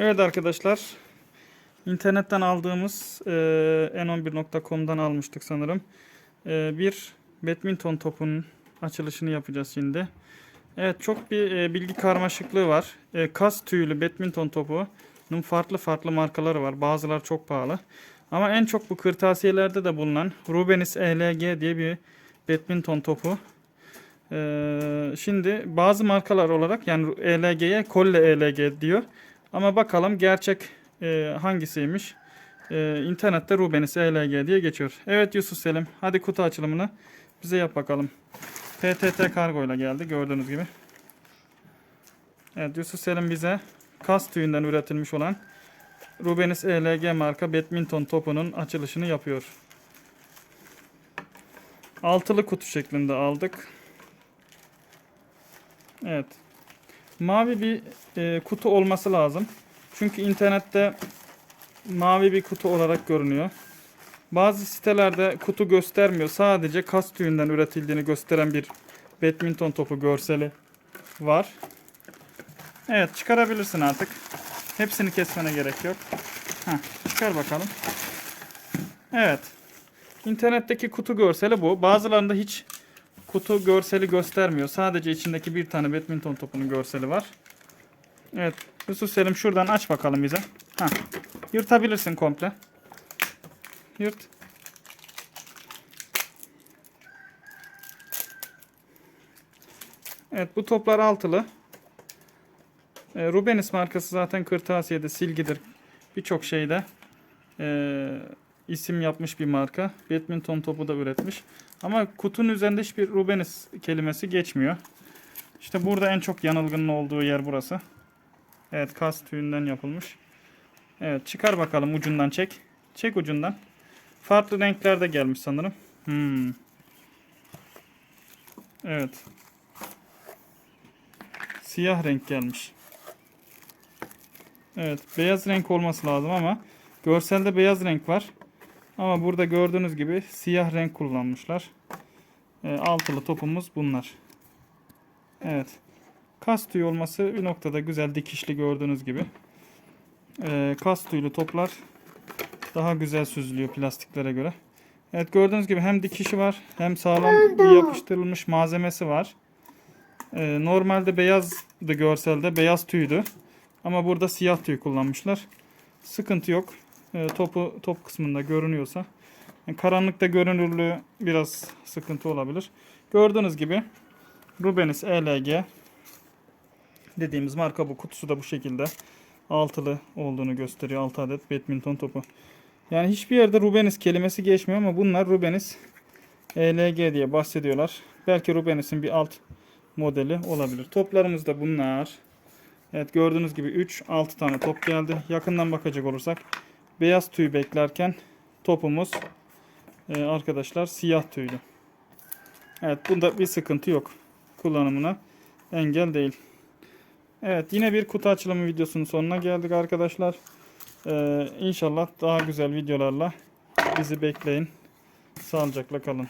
Evet arkadaşlar. internetten aldığımız e, n11.com'dan almıştık sanırım. E, bir badminton topunun açılışını yapacağız şimdi. Evet çok bir e, bilgi karmaşıklığı var. E, kas tüylü badminton topunun farklı farklı markaları var. Bazıları çok pahalı. Ama en çok bu kırtasiyelerde de bulunan Rubenis ELG diye bir badminton topu. Ee, şimdi bazı markalar olarak yani ELG'ye Kolle ELG diyor. Ama bakalım gerçek e, hangisiymiş. Ee, internette Rubenis ELG diye geçiyor. Evet Yusuf Selim hadi kutu açılımını bize yap bakalım. PTT kargo ile geldi gördüğünüz gibi. Evet Yusuf Selim bize kas tüyünden üretilmiş olan Rubenis ELG marka badminton topunun açılışını yapıyor. Altılı kutu şeklinde aldık. Evet. Mavi bir e, kutu olması lazım. Çünkü internette mavi bir kutu olarak görünüyor. Bazı sitelerde kutu göstermiyor. Sadece kas tüyünden üretildiğini gösteren bir badminton topu görseli var. Evet çıkarabilirsin artık. Hepsini kesmene gerek yok. Heh, çıkar bakalım. Evet. İnternetteki kutu görseli bu. Bazılarında hiç kutu görseli göstermiyor. Sadece içindeki bir tane badminton topunun görseli var. Evet. Yusuf Selim şuradan aç bakalım bize. Heh. Yırtabilirsin komple. Yırt. Evet bu toplar altılı. E, Rubenis markası zaten kırtasiyede silgidir. Birçok şeyde e, isim yapmış bir marka. Badminton topu da üretmiş. Ama kutunun üzerinde hiçbir Rubenis kelimesi geçmiyor. İşte burada en çok yanılgının olduğu yer burası. Evet kas tüyünden yapılmış. Evet çıkar bakalım ucundan çek. Çek ucundan. Farklı renklerde gelmiş sanırım. Hmm. Evet. Siyah renk gelmiş. Evet beyaz renk olması lazım ama görselde beyaz renk var. Ama burada gördüğünüz gibi siyah renk kullanmışlar. E, altılı topumuz bunlar. Evet. Kas tüyü olması bir noktada güzel dikişli gördüğünüz gibi. E, kas tüylü toplar daha güzel süzülüyor plastiklere göre. Evet gördüğünüz gibi hem dikişi var hem sağlam bir yapıştırılmış malzemesi var. E, normalde beyazdı görselde beyaz tüydü. Ama burada siyah tüy kullanmışlar. Sıkıntı yok. E, topu top kısmında görünüyorsa. Yani karanlıkta görünürlüğü biraz sıkıntı olabilir. Gördüğünüz gibi Rubenis ELG dediğimiz marka bu. Kutusu da bu şekilde. Altılı olduğunu gösteriyor. 6 adet badminton topu. Yani hiçbir yerde Rubenis kelimesi geçmiyor ama bunlar Rubenis ELG diye bahsediyorlar. Belki Rubenis'in bir alt modeli olabilir. Toplarımız da bunlar. Evet gördüğünüz gibi 3 6 tane top geldi. Yakından bakacak olursak beyaz tüy beklerken topumuz e, arkadaşlar siyah tüylü. Evet bunda bir sıkıntı yok. Kullanımına engel değil. Evet yine bir kutu açılımı videosunun sonuna geldik arkadaşlar. Ee, inşallah daha güzel videolarla bizi bekleyin. Sağlıcakla kalın.